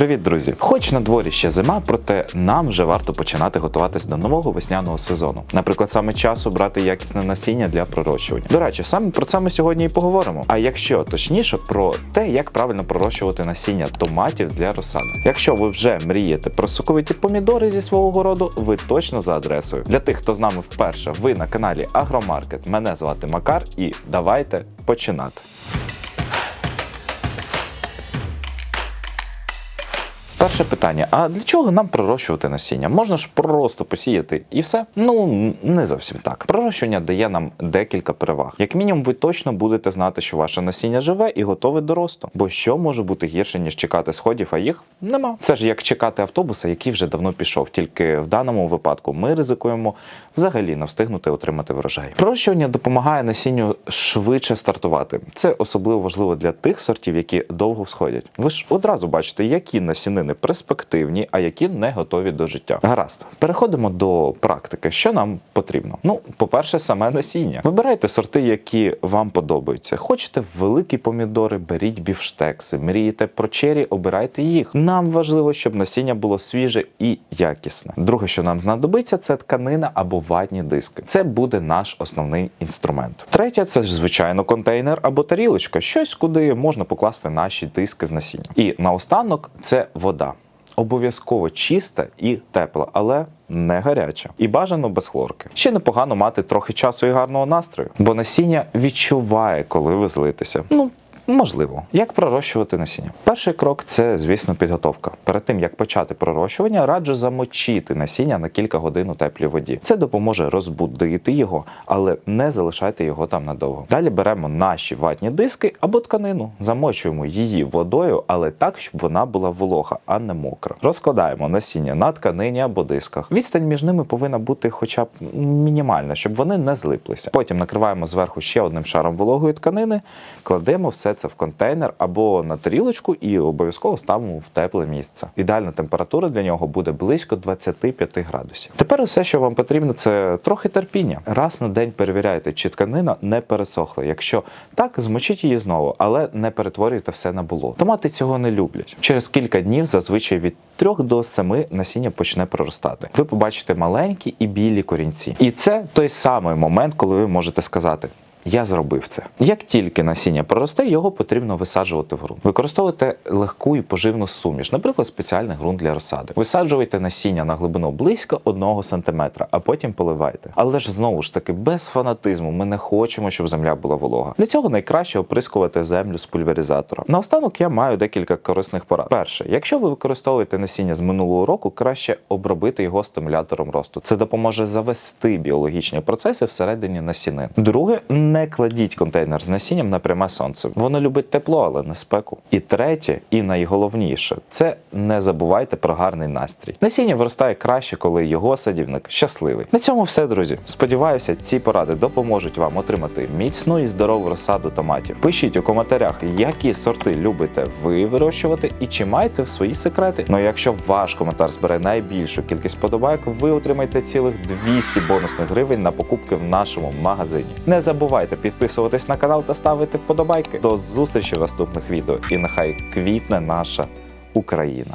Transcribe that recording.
Привіт, друзі! Хоч на дворі ще зима, проте нам вже варто починати готуватись до нового весняного сезону. Наприклад, саме час обрати якісне насіння для пророщування. До речі, саме про це ми сьогодні і поговоримо. А якщо точніше, про те, як правильно пророщувати насіння томатів для розсади. Якщо ви вже мрієте про соковиті помідори зі свого городу, ви точно за адресою. Для тих, хто з нами вперше, ви на каналі Агромаркет. Мене звати Макар, і давайте починати. Перше питання: а для чого нам пророщувати насіння? Можна ж просто посіяти і все? Ну не зовсім так. Пророщування дає нам декілька переваг. Як мінімум, ви точно будете знати, що ваше насіння живе і готове до росту. Бо що може бути гірше, ніж чекати сходів, а їх нема. Це ж як чекати автобуса, який вже давно пішов. Тільки в даному випадку ми ризикуємо взагалі не встигнути отримати врожай. Пророщування допомагає насінню швидше стартувати. Це особливо важливо для тих сортів, які довго всходять. Ви ж одразу бачите, які насінини перспективні, а які не готові до життя. Гаразд, переходимо до практики. Що нам потрібно? Ну, по-перше, саме насіння. Вибирайте сорти, які вам подобаються. Хочете великі помідори, беріть бівштекси. Мрієте про чері, обирайте їх. Нам важливо, щоб насіння було свіже і якісне. Друге, що нам знадобиться, це тканина або ватні диски. Це буде наш основний інструмент. Третє, це ж звичайно контейнер або тарілочка, щось, куди можна покласти наші диски з насіння. І наостанок це вода. Обов'язково чиста і тепла, але не гаряча. І бажано без хлорки. Ще непогано мати трохи часу і гарного настрою, бо насіння відчуває, коли ви злитеся. Ну. Можливо, як пророщувати насіння. Перший крок це, звісно, підготовка. Перед тим як почати пророщування, раджу замочити насіння на кілька годин у теплій воді. Це допоможе розбудити його, але не залишайте його там надовго. Далі беремо наші ватні диски або тканину, замочуємо її водою, але так, щоб вона була волога, а не мокра. Розкладаємо насіння на тканині або дисках. Відстань між ними повинна бути хоча б мінімальна, щоб вони не злиплися. Потім накриваємо зверху ще одним шаром вологої тканини, кладемо все це в контейнер або на тарілочку і обов'язково ставимо в тепле місце. Ідеальна температура для нього буде близько 25 градусів. Тепер усе, що вам потрібно, це трохи терпіння. Раз на день перевіряйте, чи тканина не пересохла. Якщо так, змочіть її знову, але не перетворюйте все на було. Томати цього не люблять. Через кілька днів, зазвичай від 3 до 7 насіння почне проростати. Ви побачите маленькі і білі корінці. І це той самий момент, коли ви можете сказати. Я зробив це. Як тільки насіння проросте, його потрібно висаджувати в ґрунт. Використовуйте легку і поживну суміш, наприклад, спеціальний ґрунт для розсади. Висаджуйте насіння на глибину близько 1 см, а потім поливайте. Але ж знову ж таки, без фанатизму ми не хочемо, щоб земля була волога. Для цього найкраще оприскувати землю з пульверизатором. Наостанок я маю декілька корисних порад. Перше, якщо ви використовуєте насіння з минулого року, краще обробити його стимулятором росту. Це допоможе завести біологічні процеси всередині насінин. Друге, не кладіть контейнер з насінням на пряме сонце. Воно любить тепло, але не спеку. І третє, і найголовніше, це не забувайте про гарний настрій. Насіння виростає краще, коли його садівник щасливий. На цьому все, друзі. Сподіваюся, ці поради допоможуть вам отримати міцну і здорову розсаду томатів. Пишіть у коментарях, які сорти любите ви вирощувати і чи маєте свої секрети. Ну якщо ваш коментар збере найбільшу кількість подобайок, ви отримаєте цілих 200 бонусних гривень на покупки в нашому магазині. Не забувайте підписуватись на канал та ставити вподобайки. До зустрічі в наступних відео. І нехай квітне наша Україна.